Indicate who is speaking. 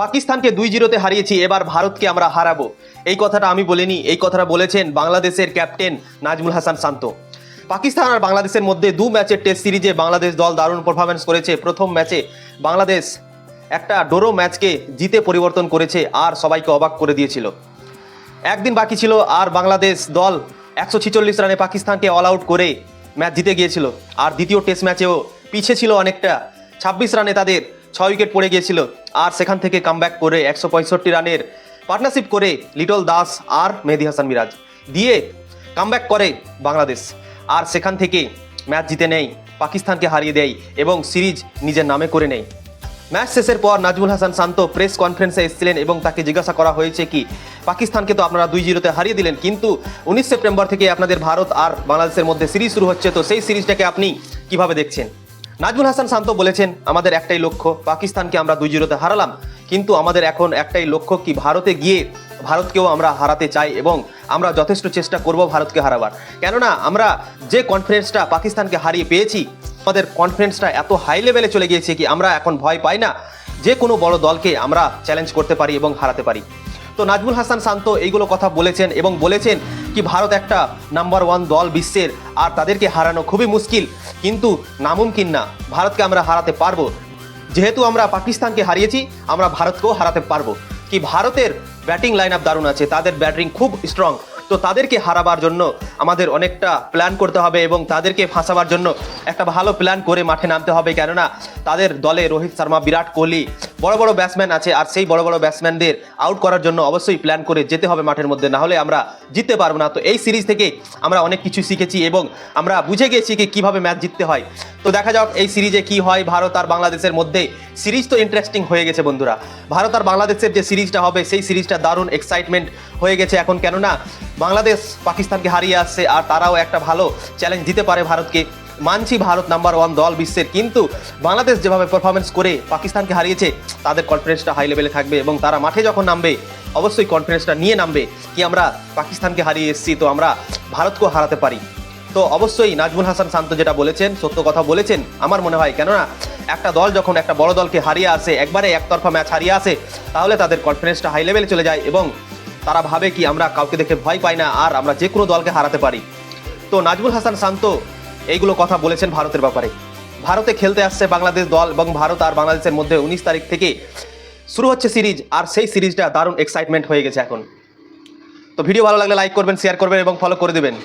Speaker 1: পাকিস্তানকে দুই জিরোতে হারিয়েছি, এবার ভারতকে আমরা হারাবো। এই কথাটা আমি বলিনি, এই কথাটা বলেছেন বাংলাদেশের ক্যাপ্টেন নাজমুল হাসান শান্ত। পাকিস্তান আর বাংলাদেশের মধ্যে দু ম্যাচের টেস্ট সিরিজে বাংলাদেশ দল দারুণ পারফরমেন্স করেছে। প্রথম ম্যাচে বাংলাদেশ একটা ডোরো ম্যাচকে জিতে পরিবর্তন করেছে আর সবাইকে অবাক করে দিয়েছিল। একদিন বাকি ছিল আর বাংলাদেশ দল একশো ছিচল্লিশ রানে পাকিস্তানকে অল আউট করে ম্যাচ জিতে গিয়েছিল। আর দ্বিতীয় টেস্ট ম্যাচেও পিছে ছিল অনেকটা। ছাব্বিশ রানে তাদের ছয় উইকেট পড়ে গিয়েছিল আর সেখান থেকে কামব্যাক করে একশো পঁয়ষট্টি রানের পার্টনারশিপ করে লিটল দাস আর মেহেদি হাসান মিরাজ দিয়ে কামব্যাক করে বাংলাদেশ। আর সেখান থেকে ম্যাচ জিতে নেয়, পাকিস্তানকে হারিয়ে দেয় এবং সিরিজ নিজের নামে করে নেয়। ম্যাচ শেষের পর নাজমুল হাসান শান্ত প্রেস কনফারেন্সে এসেছিলেন এবং তাকে জিজ্ঞাসা করা হয়েছে কি, পাকিস্তানকে তো আপনারা দুই জিরোতে হারিয়ে দিলেন, কিন্তু উনিশ সেপ্টেম্বর থেকে আপনাদের ভারত আর বাংলাদেশের মধ্যে সিরিজ শুরু হচ্ছে, তো সেই সিরিজটাকে আপনি কীভাবে দেখছেন? নাজমুল হাসান শান্ত বলেছেন, আমাদের একটাই লক্ষ্য, পাকিস্তানকে আমরা দুই জিরোতে হারালাম। কিন্তু আমাদের এখন একটাই লক্ষ্য কি, ভারতে গিয়ে ভারতকেও আমরা হারাতে চাই এবং আমরা যথেষ্ট চেষ্টা করব ভারতকে হারাবার। কেননা, আমরা যে কনফিডেন্সটা পাকিস্তানকে হারিয়ে পেয়েছি, আমাদের কনফিডেন্সটা এত হাই লেভেলে চলে গিয়েছে কি, আমরা এখন ভয় পাই না? যে কোনো বড় দলকে আমরা চ্যালেঞ্জ করতে পারি এবং হারাতে পারি। তো নাজমুল হাসান শান্ত এইগুলো কথা বলেছেন এবং বলেছেন কি ভারত একটা নাম্বার ওয়ান দল বিশ্বের আর তাদেরকে হারানো খুবই মুশকিল। কিন্তু নামুমকিন না। ভারতকে আমরা হারাতে পারব। যেহেতু আমরা পাকিস্তানকে হারিয়েছি, আমরা ভারতকেও হারাতে পারব। কি ভারতের ব্যাটিং লাইন আপ দারুণ আছে, তাদের ব্যাটিং খুব স্ট্রং তো তাদেরকে হারাবার জন্য আমাদের অনেকটা প্ল্যান করতে হবে এবং তাদেরকে ফাঁসাবার জন্য একটা ভালো প্ল্যান করে মাঠে নামতে হবে। কেননা তাদের দলে রোহিত শর্মা, বিরাট কোহলি বড় বড় ব্যাটসম্যান আছে আর সেই বড় বড় ব্যাটসম্যানদের আউট করার জন্য অবশ্যই প্ল্যান করে যেতে হবে মাঠের মধ্যে, না হলে আমরা জিততে পারব না। তো এই সিরিজ থেকে আমরা অনেক কিছু শিখেছি এবং আমরা বুঝে গেছি কি কীভাবে ম্যাচ জিততে হয়। তো দেখা যাক এই সিরিজে কি হয়, ভারত আর বাংলাদেশের মধ্যে সিরিজ তো ইন্টারেস্টিং হয়ে গেছে বন্ধুরা। ভারত আর বাংলাদেশের যে সিরিজটা হবে, সেই সিরিজটা দারুণ এক্সাইটমেন্ট হয়ে গেছে এখন। কেননা বাংলাদেশ পাকিস্তানকে হারিয়ে আসছে আর তারাও একটা ভালো চ্যালেঞ্জ দিতে পারে ভারতকে। মানছি ভারত নাম্বার ওয়ান দল বিশ্বের, কিন্তু বাংলাদেশ যেভাবে পারফরমেন্স করে পাকিস্তানকে হারিয়েছে, তাদের কনফিডেন্সটা হাই লেভেলে থাকবে এবং তারা মাঠে যখন নামবে, অবশ্যই কনফিডেন্সটা নিয়ে নামবে কি আমরা পাকিস্তানকে হারিয়ে এসেছি, তো আমরা ভারতকেও হারাতে পারি। তো অবশ্যই নাজমুল হাসান শান্ত যেটা বলেছেন, সত্য কথা বলেছেন, আমার মনে হয় কেননা একটা দল যখন একটা বড় দলকে হারিয়ে আসে, একবারে একতরফা ম্যাচ হারিয়ে আসে, তাহলে তাদের কনফিডেন্সটা হাই লেভেলে চলে যায় এবং তারা ভাবে কি আমরা কাউকে দেখে ভয় পাই না, আর আমরা যে কোনো দলকে হারাতে পারি। তো নাজমুল হাসান শান্ত এইগুলো কথা বলেছেন ভারতের ব্যাপারে। ভারতে খেলতে আসছে বাংলাদেশ দল এবং ভারত আর বাংলাদেশের মধ্যে উনিশ তারিখ থেকে শুরু হচ্ছে সিরিজ, আর সেই সিরিজটা দারুণ এক্সাইটমেন্ট হয়ে গেছে এখন। তো ভিডিও ভালো লাগলে লাইক করবেন শেয়ার করবেন এবং ফলো করে দেবেন।